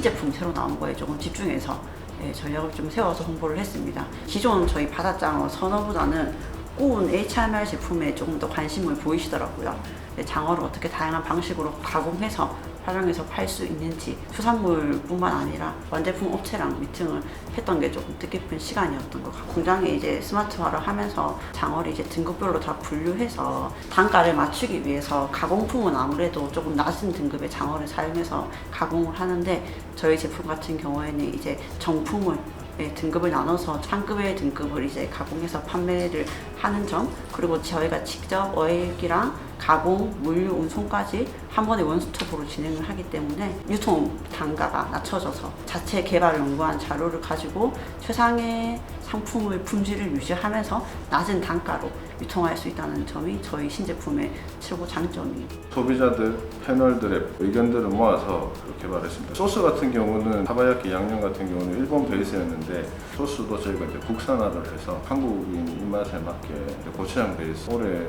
신제품 새로 나온 거에 조금 집중해서 예, 전략을 좀 세워서 홍보를 했습니다. 기존 저희 바다장어 선어보다는 구운 HMR 제품에 조금 더 관심을 보이시더라고요. 네, 장어를 어떻게 다양한 방식으로 가공해서 활용해서 팔 수 있는지 수산물뿐만 아니라 완제품 업체랑 미팅을 했던 게 조금 뜻깊은 시간이었던 것 같고 공장에 이제 스마트화를 하면서 장어를 이제 등급별로 다 분류해서 단가를 맞추기 위해서 가공품은 아무래도 조금 낮은 등급의 장어를 사용해서 가공을 하는데 저희 제품 같은 경우에는 이제 정품을 네, 등급을 나눠서 상급의 등급을 이제 가공해서 판매를 하는 점 그리고 저희가 직접 어획이랑 가공, 물류, 운송까지 한 번에 원스톱으로 진행을 하기 때문에 유통 단가가 낮춰져서 자체 개발 연구한 자료를 가지고 최상의 상품의 품질을 유지하면서 낮은 단가로 유통할 수 있다는 점이 저희 신제품의 최고 장점이에요. 소비자들 패널들의 의견들을 모아서 개발했습니다. 소스 같은 경우는 타바야키 양념 같은 경우는 일본 베이스였는데 소스도 저희가 이제 국산화를 해서 한국인 입맛에 맞게 고추장 베이스 올해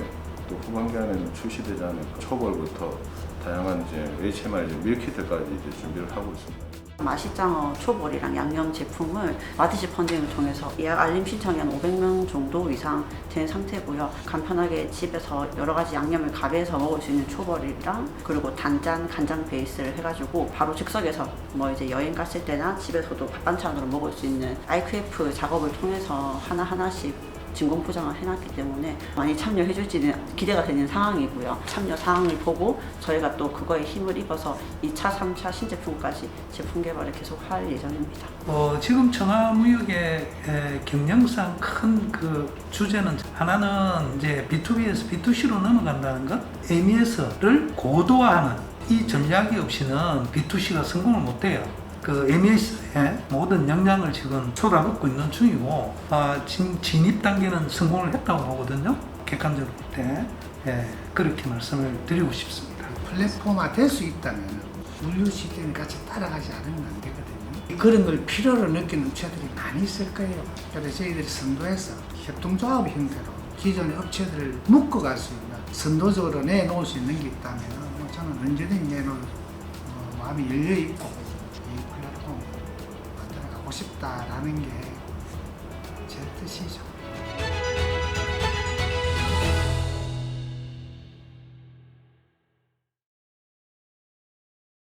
또 후반기에는 출시되지 않을까 초벌부터 다양한 이제 HMR 이제 밀키트까지 이제 준비를 하고 있습니다. 맛있장어 초벌이랑 양념 제품을 마티시 펀딩을 통해서 예약 알림 신청이 한 500명 정도 이상 된 상태고요. 간편하게 집에서 여러 가지 양념을 가게에서 먹을 수 있는 초벌이랑 그리고 단짠 간장 베이스를 해가지고 바로 즉석에서 뭐 이제 여행 갔을 때나 집에서도 밥 반찬으로 먹을 수 있는 IQF 작업을 통해서 하나 하나씩 진공 포장을 해놨기 때문에 많이 참여해 줄지는 기대가 되는 상황이고요. 참여 상황을 보고 저희가 또 그거에 힘을 입어서 2차, 3차 신제품까지 제품 개발을 계속 할 예정입니다. 어, 지금 청화무역의 에, 경영상 큰 그 주제는 하나는 이제 B2B에서 B2C로 넘어간다는 것, MES를 고도화하는 이 전략이 없이는 B2C가 성공을 못해요. 그 MES의 모든 역량을 지금 쏟아붓고 있는 중이고 아, 진, 진입 단계는 성공을 했다고 보거든요. 객관적으로 볼 때. 예, 그렇게 말씀을 드리고 싶습니다. 플랫폼화 될 수 있다면 물류 시대를 같이 따라가지 않으면 안 되거든요. 그런 걸 필요로 느끼는 업체들이 많이 있을 거예요. 그래서 저희들이 선도해서 협동조합 형태로 기존의 업체들을 묶어갈 수 있는 선도적으로 내놓을 수 있는 게 있다면 뭐 저는 언제든지 내놓을 어, 마음이 열려 있고 싶다라는 게 제 뜻이죠.